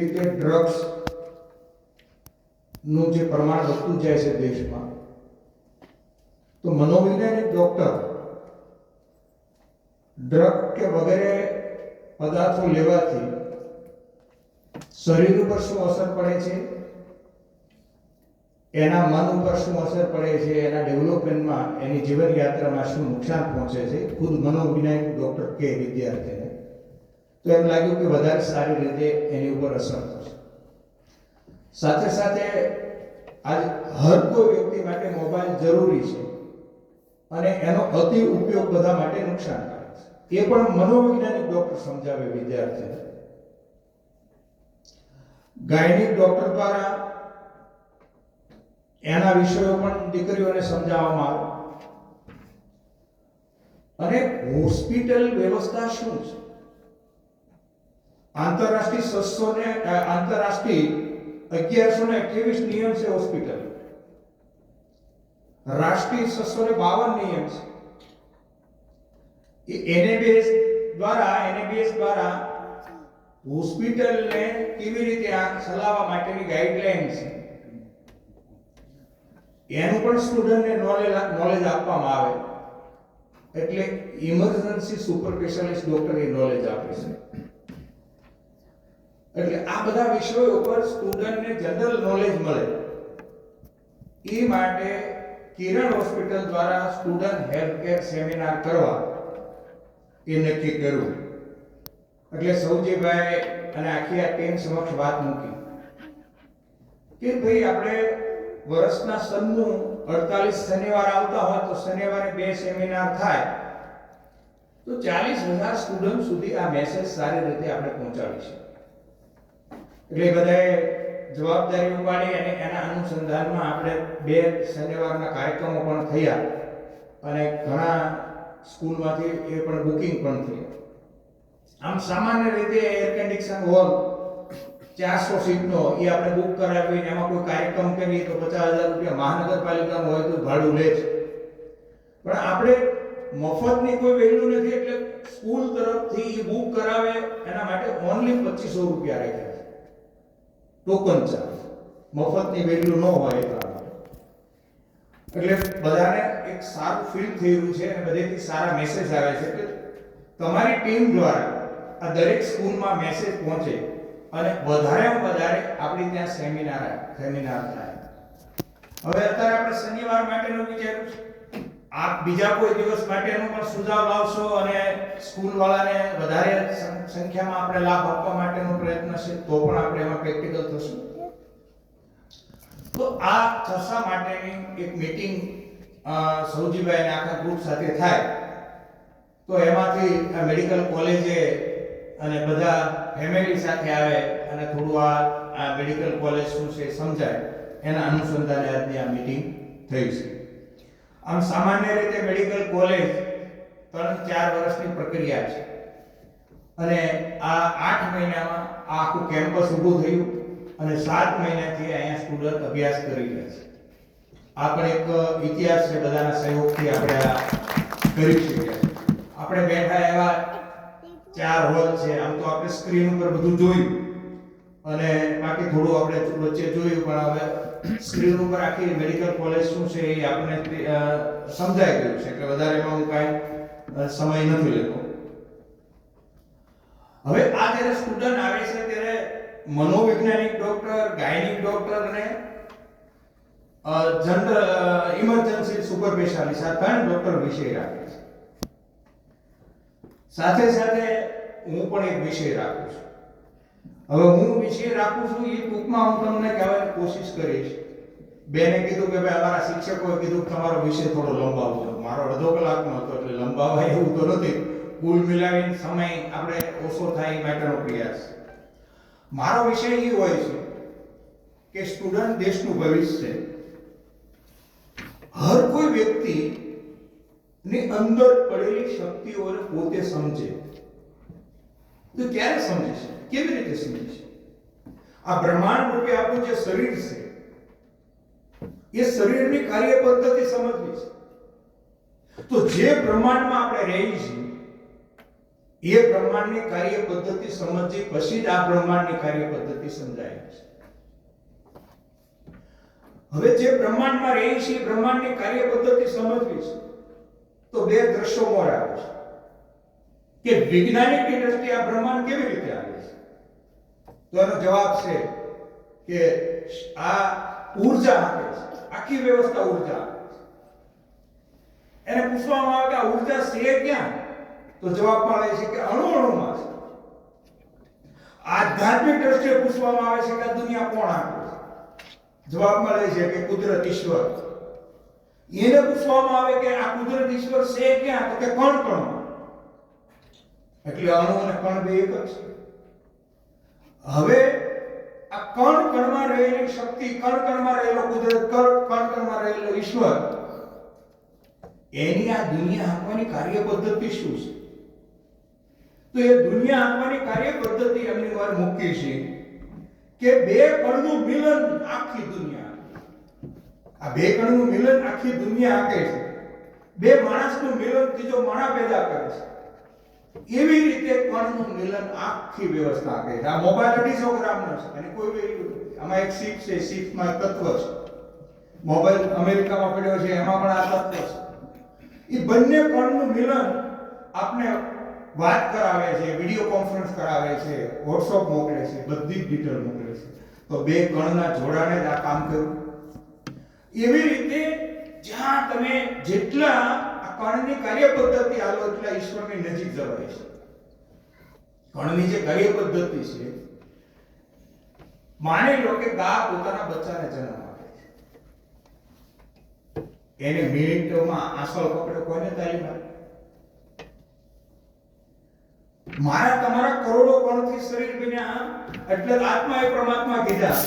રીતે ડ્રગ્સનું જે પ્રમાણ વધતું જાય છે દેશમાં, તો મનોવૈજ્ઞાનિક ડોક્ટર ડ્રગ કે વગેરે પદાર્થો લેવાથી શરીર ઉપર શું અસર પડે છે? એના મન ઉપર શું અસર પડે છે? એના ડેવલપમેન્ટમાં એની જીવન યાત્રામાં શું નુકસાન પહોંચે છે? ખુદ મનોવિજ્ઞાનિક ડોક્ટર કે વિદ્યાર્થીને. તો એમ લાગ્યું કે વધારે સારી રીતે એની ઉપર અસર થશે. સાથે સાથે આજ હર કોઈ વ્યક્તિ માટે મોબાઈલ જરૂરી છે અને એનો અતિ ઉપયોગ બધા માટે નુકસાનકારક છે. એ પણ મનોવૈજ્ઞાનિક ડોક્ટર સમજાવે વિદ્યાર્થીને ગાયનિક ડોક્ટર દ્વારા એના વિષયો પણ દીકરીઓને સમજાવવામાં આવે. અને હોસ્પિટલ વ્યવસ્થા શું છે? આંતરરાષ્ટ્રીય સસ્સો ને આંતરરાષ્ટ્રીય અગિયારસો ને અઠ્યાવીસ નિયમ છે હોસ્પિટલ. રાષ્ટ્રીય છસો ને બાવન નિયમ છે. એ એનએબીએસ દ્વારા એનએબીએસ દ્વારા હોસ્પિટલને કેવી રીતે આ ચલાવવા માટેની ગાઈડલાઈન છે? એનું પણ સ્ટુડન્ટને નોલેજ નોલેજ આપવામાં આવે. એટલે ઇમરજન્સી સુપર સ્પેશિયાલિસ્ટ ડોક્ટર એ નોલેજ આપે છે. એટલે આ બધા વિષયો ઉપર સ્ટુડન્ટને જનરલ નોલેજ મળે. એ માટે કિરણ હોસ્પિટલ દ્વારા સ્ટુડન્ટ હેલ્થ કેર સેમિનાર કરવા. એ નક્કી કર્યું. એટલે સૌજીભાઈ અને આખી આ ટીમ સમક્ષ વાત મૂકી. કે ભાઈ આપણે વર્ષના સનનું અડતાલીસ શનિવાર આવતા હોય તો શનિવારે બે સેમિનાર થાય. તો ચાલીસ હજાર સ્ટુડન્ટ સુધી આ મેસેજ સારી રીતે આપણે પહોંચાડીશું એટલે બધાએ જવાબદારી ઉપાડી અને એના અનુસંધાનમાં આપણે બે શનિવારના કાર્યક્રમો પણ થયા. અને ઘણા સ્કૂલમાંથી એ પણ બુકિંગ પણ થયું. આમ સામાન્ય રીતે એર કન્ડિશન હોલ ચારસો સીટનો એ આપણે બુક કરાવી એમાં કોઈ કાર્યક્રમ કરીએ તો પચાસ હજાર રૂપિયા મહાનગરપાલિકાનું હોય તો ભાડું લે છે. પણ આપણે મફતની કોઈ વેલ્યુ નથી એટલે સ્કૂલ તરફથી એ બુક કરાવે એના માટે ઓનલી પચીસો રૂપિયા રાખ્યા ટોકન ચાર્જ મફતની વેલ્યુ ન હોય એટલા એટલે બધાને એક સારું ફીલ થયેલું છે અને બધેથી સારા મેસેજ આવે છે કે તમારી ટીમ દ્વારા આ દરેક સ્કૂલમાં મેસેજ પહોંચે અને વધારેમાં વધારે આપણી ત્યાં સેમિનાર સેમિનાર થાય. હવે અત્યારે આપણે શનિવાર માટેનું વિચાર્યું છે. આપ બીજા કોઈ દિવસ માટેનો પણ સુઝાવ લાવશો અને સ્કૂલ વાળાને વધારે સંખ્યામાં આપણે લાભ આપવા માટેનો પ્રયત્ન છે, તો પણ આપણે એમાં પ્રેક્ટિકલ થશું. તો આ ચર્ચા માટેની એક મીટિંગ સૌજીભાઈને આખા ગ્રુપ સાથે થાય. તો એમાંથી આ મેડિકલ કોલેજે અને બધા ફેમિલી સાથે આવે અને થોડું આ આ મેડિકલ કોલેજ શું છે સમજાય. એના અનુસંધાને આજની આ મીટિંગ થઈ છે. આમ સામાન્ય રીતે મેડિકલ કોલેજ ત્રણ ચાર વર્ષની પ્રક્રિયા છે. અને આ આઠ મહિનામાં આ આખું કેમ્પસ ઊભું થયું અને સાત મહિનાથી અહીંયા સ્ટુડન્ટ અભ્યાસ કરી રહ્યા છે. આ પણ એક ઇતિહાસ છે બધાના સહયોગથી આપણે આ કરી શકીએ આપણે બેઠા એવા ચાર હોલ છે. આમ તો આપણે સ્ક્રીન ઉપર બધું જોયું. અને બાકી થોડું આપણે વચ્ચે જોયું, પણ હવે સ્ક્રીન ઉપર આખી મેડિકલ કોલેજ શું છે એ આપણને સમજાઈ ગયું છે એટલે વધારે એમાં હું કાંઈ સમય નથી લેતો. હવે આ જ્યારે સ્ટુડન્ટ આવે છે ત્યારે મનોવૈજ્ઞાનિક ડોક્ટર ગાયનિક ડોક્ટર અને જનરલ ઇમરજન્સી સુપર સ્પેશિયાલિસ્ટ આ ત્રણ ડોક્ટર વિષય રાખે છે. સાથે સાથે હું પણ એક વિષય રાખું છું. હવે હું વિષય રાખું છું એ ટૂંકમાં હું તમને કહેવાની કોશિશ કરીશ. બેને કીધું કે ભાઈ અમારા શિક્ષકોએ કીધું કે તમારો વિષય થોડો લંબાવજો મારો અડધો કલાકનો હતો એટલે લંબાવાય એવું તો નથી. કુલ મિલાવીને સમય આપણે ઓછો થાય એ માટેનો પ્રયાસ. મારો વિષય એ હોય છે કે સ્ટુડન્ટ દેશનું ભવિષ્ય છે. હર કોઈ વ્યક્તિ ની અંદર પડેલી શક્તિઓને પોતે સમજે. તો ક્યારે સમજે કેવી રીતે સમજે આ બ્રહ્માંડ રૂપે આપણું જે શરીર છે, એ શરીરની કાર્ય પદ્ધતિ સમજવી છે. તો જે બ્રહ્માંડમાં આપણે રહીએ છીએ, એ બ્રહ્માંડની કાર્ય પદ્ધતિ સમજી પછી જ આ બ્રહ્માંડની કાર્ય પદ્ધતિ સમજાય છે. હવે જે બ્રહ્માંડમાં રહે છે એ બ્રહ્માંડની કાર્ય પદ્ધતિ સમજવી છે, તો બે દ્રશ્યો મોર આવે છે. કે વૈજ્ઞાનિકની દ્રષ્ટિએ આ બ્રહ્માંડ કેવી રીતે આવે છે? તો એનો જવાબ છે કે આ ઊર્જા આપે છે. આખી વ્યવસ્થા ઊર્જા એને પૂછવામાં આવે કે આ ઊર્જા છે ક્યાં? તો જવાબ મળે છે કે અણુ અણુમાં છે. આધ્યાત્મિક દ્રષ્ટિએ પૂછવામાં આવે છે કે આ દુનિયા કોણ આપે છે? જવાબ મળે છે કે કુદરત ઈશ્વર. એને પૂછવામાં આવે કે આ કુદરત ઈશ્વર છે ક્યાં? તો કે કોણ કણમાં એટલે અણુ અને કણ બે એક જ છે. હવે આ કણ કણમાં રહેલી શક્તિ, કણ કણમાં રહેલો કુદરત, કણ કણ કણમાં રહેલો ઈશ્વર, એની આ દુનિયા આપવાની કાર્ય પદ્ધતિ શું છે? તો એ દુનિયા આપવાની કાર્ય પદ્ધતિ એમની વાર મૂકી છે કે બે કણનું મિલન આખી દુનિયા આ બે કણનું મિલન આખી દુનિયા આંકે છે. બે માણસનું મિલન ત્રીજો માણા પેદા કરે છે. એવી રીતે કણનું મિલન આખી વ્યવસ્થા આપે છે. આ મોબાઈલ અઢીસો ગ્રામનો છે. અને કોઈ વેલ્યુ આમાં એક શીપ છે. શીપમાં તત્વ છે. મોબાઈલ અમેરિકામાં પડ્યો છે. એમાં પણ આ તત્વ છે. એ બંને કણનું મિલન આપને વાત કરાવે છે વીડિયો કોન્ફરન્સ કરાવે છે વોટ્સઅપ મોકલે છે, બધી જ ડિટેલ મોકલે છે. તો બે કણના જોડાણે જ આ કામ કર્યું. એવી રીતે જ્યાં તમે જેટલા કણની કાર્ય પદ્ધતિ આલો ઈશ્વરની નજીક જવાય છે. કણની જે કાર્ય પદ્ધતિ છે, માની લો કે ગા પોતાના બચ્ચાને જન્મ આપે છે. એને મિનિટોમાં આસળ પકડે કોને તાલીમ આપે? મારા, તમારા કરોડો કણથી શરીર બન્યા, એટલે આત્મા એ પરમાત્મા કીધા.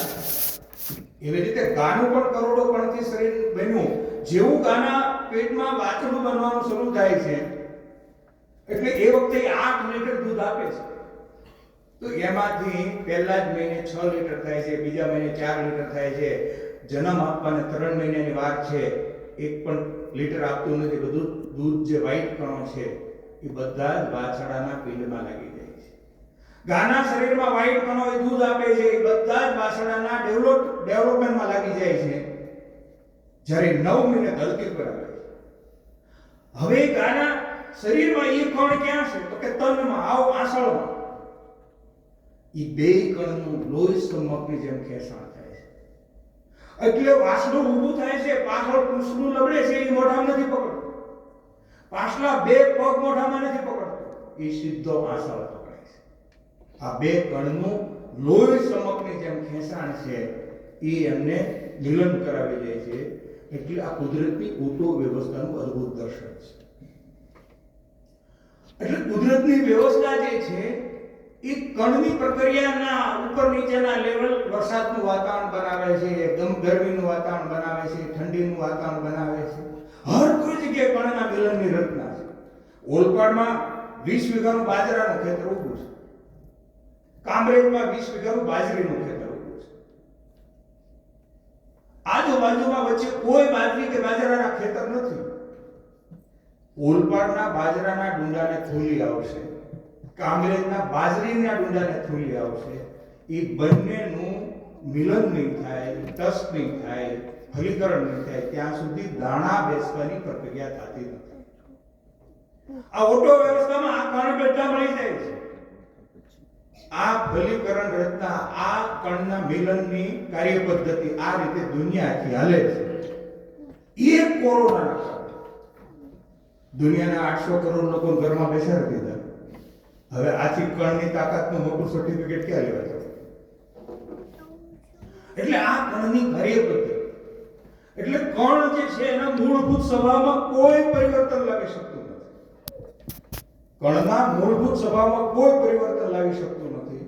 એવી રીતે ગાનું પણ કરોડો કણથી શરીર બન્યું. જેવું ગાના પેટમાં વાછડું બનવાનું શરૂ થાય છે, એટલે એ વખતે આઠ લીટર દૂધ આપે છે. તો એમાંથી પહેલા જ મહિને છ લીટર થાય છે, બીજા મહિને ચાર લીટર થાય છે, જન્મ આપવાને ત્રણ મહિનાની વાત છે, એક પણ લીટર આપતું નથી બધું દૂધ જે વ્હાઈટ કણો છે, એ બધા જ વાછડાના પિંડમાં લાગી જાય છે. ગાના શરીરમાં વ્હાઈટ કણો એ દૂધ આપે છે, એ બધા જ વાછડાના ડેવલપ ડેવલપમેન્ટમાં લાગી જાય છે. જ્યારે નવ મહિને ધરતી પર આવે હવે ગાના શરીરમાં એ કણ ક્યાં છે? તો કે તનમાં, આવ આસળમાં. એ બે કણનું લોહી સ્તંભકની જેમ ખેંચાણ થાય છે. એટલે વાસણું ઊભું થાય છે, પાછળ કૃષ્ણનું લબડે છે એ મોઢામાં નથી પકડતું. પાછલા બે પગ મોઢામાં નથી પકડતો. એ સીધો આસળ પકડે છે. આ બે કણનું લોહી સમકની જેમ ખેંચાણ છે એ એમને મિલન કરાવી દે છે એટલે આ કુદરતની ઓટો વ્યવસ્થાનું અદ્ભુત દર્શન છે. એટલે કુદરતની વ્યવસ્થા જે છે, એ કણની પ્રક્રિયાના ઉપર નીચેના લેવલ વરસાદનું વાતાવરણ બનાવે છે ગરમીનું વાતાવરણ બનાવે છે, ઠંડીનું વાતાવરણ બનાવે છે. હર કોઈ જગ્યાએ કણના મિલનની રચના છે. ઓલપાડમાં વીસ વીઘાનું બાજરાનું ખેતર ઊભું છે. કામરેજમાં વીસ વીઘાનું બાજરીનું ખેતર આજુબાજુમાં વચ્ચે કોઈ બાજરી કે બાજરાના ખેતર નથી. ઓલપાડના બાજરાના ડુંડાને થોલી આવશે કામરેજના બાજરીના ડુંડાને થોલી આવશે. એ બંનેનું મિલન નહીં થાય ટસ નહીં થાય ફલીકરણ નહીં થાય, ત્યાં સુધી દાણા બેસવાની પ્રક્રિયા થતી નથી. આ ઓટો વ્યવસ્થામાં આ કણ બધા મળી જાય છે. આ ફલીકરણ રચના, આ કણના મિલનની કાર્ય પદ્ધતિ આ રીતે દુનિયા આખી હાલે છે. એ કોરોના દુનિયાના આઠસો કરોડ લોકો ઘરમાં બેસાડી દીધા. હવે આથી કણની તાકાતનું મોટું સર્ટિફિકેટ ક્યાં લેવા એટલે આ કણની કાર્ય પદ્ધતિ એટલે કણ જે છે એના મૂળભૂત સ્વભાવમાં કોઈ પરિવર્તન લાવી શકતું નથી. કણના મૂળભૂત સ્વભાવમાં કોઈ પરિવર્તન લાવી શકતું નથી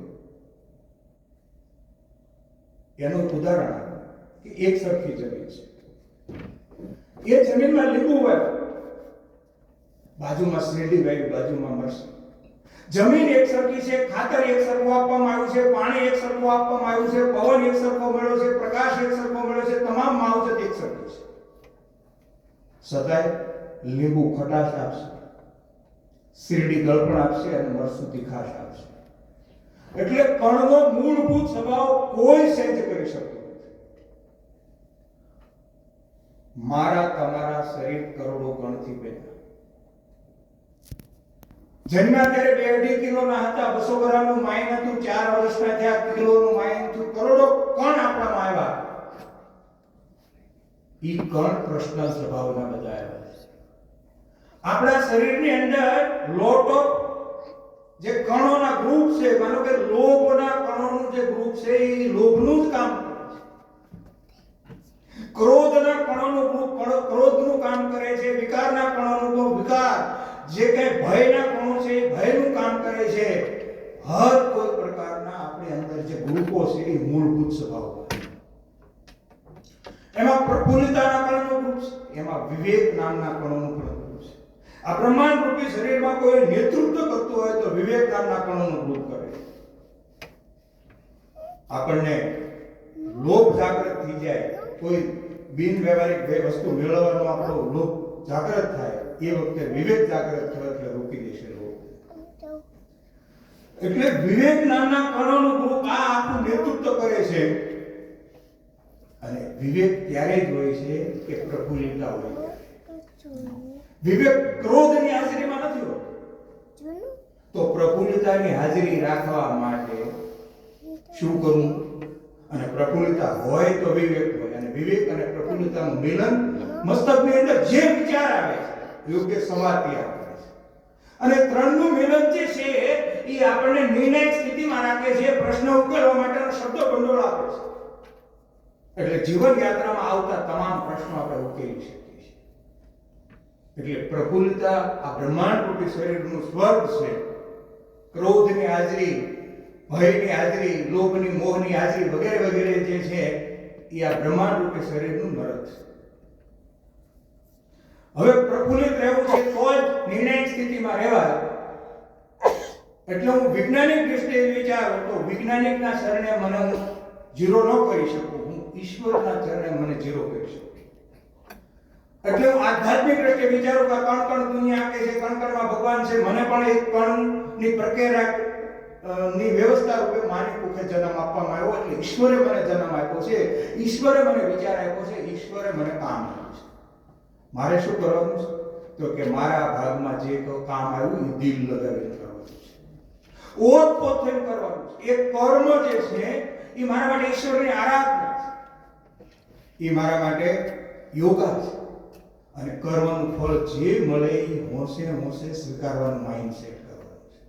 એનું ઉદાહરણ કે એક સરખી જમીન છે. એ જમીનમાં લીંબુ હોય, બાજુમાં શેરડી વાવી બાજુમાં મરસી. જમીન એક સરખી છે, ખાતર એક સરખું આપવામાં આવ્યું છે, પાણી એક સરખું આપવામાં આવ્યું છે, પવન એક સરખો મળ્યો છે, પ્રકાશ એક સરખો મળ્યો છે, તમામ માવજત એક સરખી છે. સદાય લીંબુ ખટાશ આપશે, શેરડી ગળપણ આપશે અને મરસું તીખાશ આપશે. એટલે કણનો મૂળભૂત સ્વભાવ કોઈ સેજ કરી શકતો મારા તમારા શરીર કરોડો ગણથી બન્યા જન્મ્યા ત્યારે બે અઢી કિલોના હતા, બસો ગ્રામનું માઇન હતું, ચાર વર્ષના થયા કિલોનું માઇન હતું કરોડો કણ આપણામાં આવ્યા. ઈ કણ પ્રશ્ન સ્વભાવના બધા આવ્યા આપણા શરીરની અંદર લોટ ઓફ જે કણોના ગ્રુપ છે, માનો કે લોભના કણોનું જે ગ્રુપ છે, એ લોભનું જ કામ કરે છે. ક્રોધના કણોનું ગ્રુપ ક્રોધનું કામ કરે છે, વિકારના કણોનું ગ્રુપ વિકાર. જે કઈ ભયના કણો છે, એ ભયનું કામ કરે છે. હર કોઈ પ્રકારના આપણી અંદર જે ગ્રુપો છે, એ મૂળભૂત સ્વભાવ એમાં પ્રફુલ્લતાના કણોનું ગ્રુપ છે, એમાં વિવેક નામના કણોનું પણ આ બ્રહ્માંડ રૂપી શરીરમાં કોઈ નેતૃત્વ કરતું હોય તો વિવેક નામના કણોનું ગ્રુપ કરે આપણને લોભ જાગૃત થઈ જાય, કોઈ બિન વ્યવહારિક બે વસ્તુ મેળવવાનો આપણો લોભ જાગૃત થાય, એ વખતે વિવેક જાગૃત થયો એટલે રોકી દેશે એટલે વિવેક નામના કણોનું ગ્રુપ આ આખું નેતૃત્વ કરે છે. અને વિવેક ત્યારે જ હોય છે કે પ્રફુલ્લિતતા હોય. ત્યારે. વિવેક ક્રોધની હાજરીમાં નથી હોતો. તો પ્રફુલ્લતાની હાજરી રાખવા માટે શું કરવું અને પ્રફુલ્લતા હોય તો વિવેક હોય. અને વિવેક અને પ્રફુલ્લતાનું મિલન મસ્તકની અંદર જે વિચાર આવે છે યોગ્ય સમાધિ આવે છે. અને ત્રણનું મિલન જે છે એ આપણને નિર્ણાયક સ્થિતિમાં રાખે છે પ્રશ્ન ઉકેલવા માટેનો શબ્દ ભંડોળ આપે છે. એટલે જીવન યાત્રામાં આવતા તમામ પ્રશ્નો આપણે ઉકેલી છીએ એટલે પ્રફુલ્લતા આ બ્રહ્માંડ રૂપી શરીરનું સ્વર્ગ છે. ક્રોધની હાજરી, ભયની હાજરી, લોભની, મોહની હાજરી વગેરે વગેરે જે છે, એ આ બ્રહ્માંડ રૂપી શરીરનું નરક છે. હવે પ્રફુલ્લિત રહેવું છે તો જ નિર્ણાયક સ્થિતિમાં રહેવાય. એટલે હું વૈજ્ઞાનિક દ્રષ્ટિએ વિચારું તો વૈજ્ઞાનિકના શરણે મને હું જીરો ન કરી શકું. હું ઈશ્વરના ચરણે મને જીરો કરી શકું. એટલે હું આધ્યાત્મિક દ્રષ્ટિએ વિચારું કે કણ કણ દુનિયા કે છે કણ કણમાં ભગવાન છે, મને પણ એક કણની પ્રક્રિયા ની વ્યવસ્થા રૂપે માની કુખે જન્મ આપવામાં આવ્યો, એટલે ઈશ્વરે મને જન્મ આપ્યો છે. ઈશ્વરે મને વિચાર આપ્યો છે, ઈશ્વરે મને કામ આપ્યું છે. મારે શું કરવાનું છે? તો કે મારા ભાગમાં જે કામ આવ્યું એ દિલ લગાવીને કરવાનું છે. ઓતપોત થઈને કરવાનું છે. એ કર્મ જે છે, એ મારા માટે ઈશ્વરની આરાધના છે. એ મારા માટે યોગા છે. અને કર્મનું ફળ જે મળે એ હોંશે હોંશે સ્વીકારવાનું માઇન્ડ સેટ કરવાનું છે.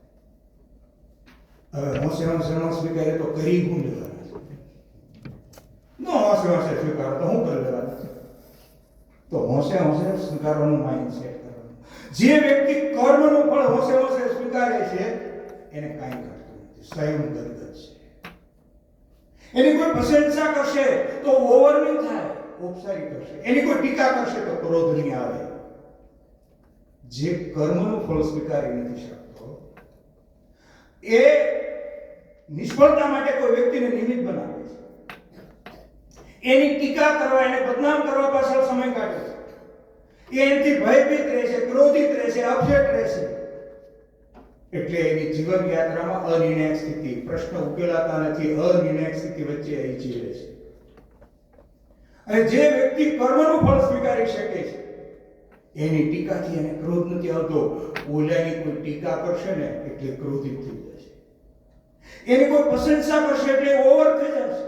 હવે હોંશે હોંશે ન સ્વીકારે તો કરી હું લેવાના છે? ન હોંશે હોંશે સ્વીકારો તો હું કરી લેવાનું છે? તો હોંશે હોંશે સ્વીકારવાનું માઇન્ડ સેટ કરવાનું. જે વ્યક્તિ કર્મનું ફળ હોંશે હોંશે સ્વીકારે છે, એને કાંઈ કરતું નથી. સ્વયં દર્દ છે. એની કોઈ પ્રશંસા કરશે તો ઓવર નહીં થાય. ઔપચારિક કરશે. એની કોઈ ટીકા કરશે તો ક્રોધ નહીં આવે. જે કર્મનું ફળ સ્વીકારી નથી શકતો, એ નિષ્ફળતા માટે કોઈ વ્યક્તિને નિમિત્ત બનાવે છે. એની ટીકા કરવા, એને બદનામ કરવા પાછળ સમય કાઢે છે. એ એનાથી ભયભીત રહેશે, ક્રોધિત રહેશે અપસેટ રહેશે. એટલે એની જીવન યાત્રામાં અનિર્ણાયક સ્થિતિ, પ્રશ્ન ઉકેલાતા નથી, અનિર્ણાયક સ્થિતિ વચ્ચે અહીં જીવે છે. અને જે વ્યક્તિ કર્મનું ફળ સ્વીકારી શકે છે, એની ટીકાથી એને ક્રોધ નથી આવતો. ઓલાની કોઈ ટીકા કરશે ને, એટલે ક્રોધિત થઈ જશે એની કોઈ પ્રશંસા કરશે એટલે ઓવર થઈ જશે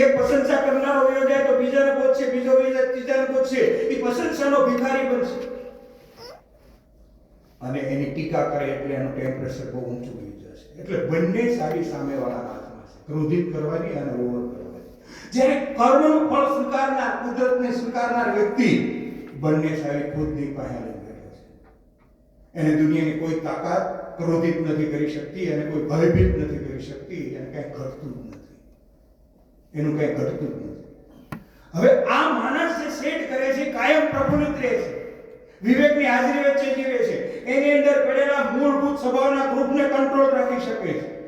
એ પ્રશંસા કરનારો વયો જાય તો બીજાને પહોંચશે બીજો બીજા ત્રીજાને પહોંચશે એ પ્રશંસાનો ભિખારી બનશે. અને એની ટીકા કરે એટલે એનું ટેમ્પરેચર બહુ ઊંચું થઈ જશે એટલે બંને સારી સામેવાળા હાથમાં છે. ક્રોધિત કરવાની અને ઓવર કરવાની. જ્યારે કર્મનું ફળ સ્વીકારનાર, કુદરતને સ્વીકારનાર વ્યક્તિ બંને સારી ખુદની લઈને બેઠો છે. એને દુનિયાની કોઈ તાકાત ક્રોધિત નથી કરી શકતી અને કોઈ ભયભીત નથી કરી શકતી, એને કાંઈ ઘટતું જ નથી. એનું કંઈ ઘટતું જ નથી. હવે આ માણસ જે સેટ કરે છે, કાયમ પ્રફુલ્લિત રહે છે. વિવેકની હાજરી વચ્ચે જીવે છે. એની અંદર પડેલા મૂળભૂત સ્વભાવના ગ્રુપને કંટ્રોલ રાખી શકે છે.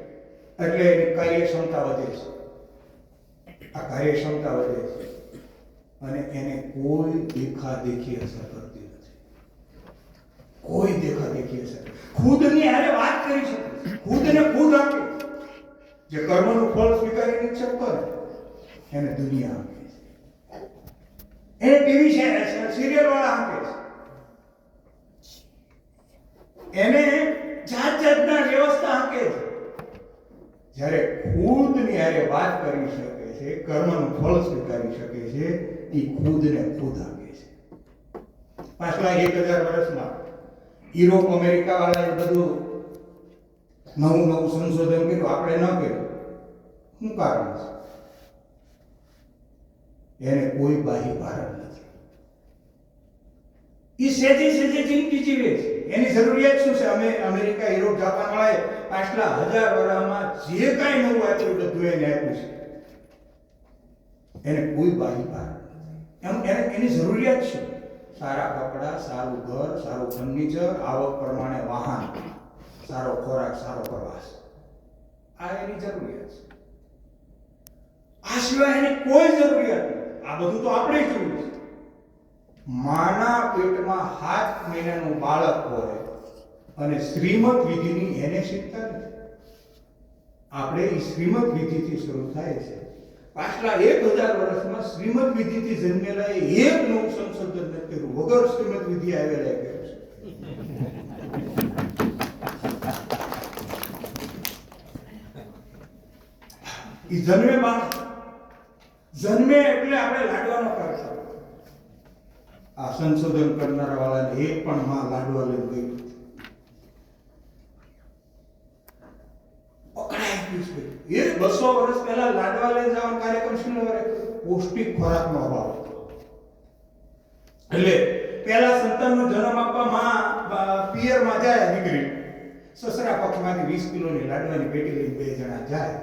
એટલે એની કાર્યક્ષમતા વધે છે. આ કાર્યક્ષમતા વધે છે. અને એને કોઈ દેખા દેખી અસર કરતી નથી. કોઈ દેખા દેખી હશે ખુદની આરે વાત કરી શકે ખુદને ખુદ આપે. જે કર્મનું ફળ સ્વીકારી નિક્ષેપ કરે, એને દુનિયા આપે એને ટીવી સિરિયલ વાળા આપે છે. એને જાત જાતના વ્યવસ્થા આપે છે. જ્યારે ખુદની હારે વાત કરી શકે છે, કર્મનું ફળ સ્વીકારી શકે છે, એ ખુદને ખુદ આપે છે. પાછલા એક હજાર વર્ષમાં યુરોપ અમેરિકા વાળાએ બધું નવું નવું સંશોધન કર્યું. આપણે ન કર્યું. શું કારણ છે? એને કોઈ બાહ્ય ભારણ નથી. એ સેજે સેજે જિંદગી જીવે છે. એની જરૂરિયાત શું છે? અમે અમેરિકા, યુરોપ જાપાન વાળાએ પાછલા હજાર વર્ષમાં જે કાંઈ નવું આપ્યું બધું એને આપ્યું છે. એને કોઈ ભારણ નથી. એમ એને એની જરૂરિયાત છે. સારા કપડાં, સારું ઘર, સારું ફર્નિચર, આવક પ્રમાણે વાહન, સારો ખોરાક, સારો પ્રવાસ. આ એની જરૂરિયાત છે. આ સિવાય એની કોઈ જરૂરિયાત નથી. આ બધું તો આપણે જોયું છે. માના પેટમાં સાત મહિનાનું બાળક હોય અને શ્રીમદ વિધિની એને શીખતા નથી. આપણે એ શ્રીમદ વિધિથી શરૂ થાય છે. પાછલા એક હજાર વર્ષમાં શ્રીમદ વિધિથી જન્મેલા એક નવું સંશોધન નથી કર્યું. વગર શ્રીમદ વિધિ આવેલા કર્યું છે. એ જન્મે માણસ જન્મે એટલે આપણે લાડવાનો કરશો આ સંશોધન કરનારા વાળાને એક પણ માં લાડવા લઈ ગયું નથી. ગયું છે. એ બસો વર્ષ પહેલા લાડવા લઈને જવાનો કાર્યક્રમ શું પૌષ્ટિક ખોરાકનો અભાવ. એટલે પહેલા સંતાનનો જન્મ આપવા માં પિયરમાં જાય દીકરી. સસરા પક્ષમાંથી વીસ કિલોની લાડવાની પેટી લઈને બે જણા જાય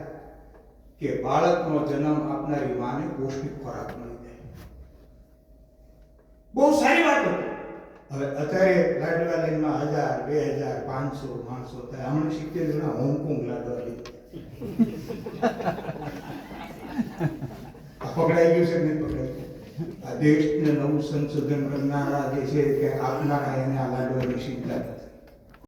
કે બાળકનો જન્મ આપનારી માને પૌષ્ટિક ખોરાક મળી જાય. બહુ સારી વાત હતી. હવે અત્યારે લાડવા લાઈનમાં હજાર, બે હજાર, પાંચસો, માણસો થાય. હમણાં સિત્તેર જણા હોંગકોંગ લાડવા લઈ આ પકડાઈ ગયું છે કે નહીં પકડાઈ આ દેશને નવું સંશોધન કરનારા જે છે કે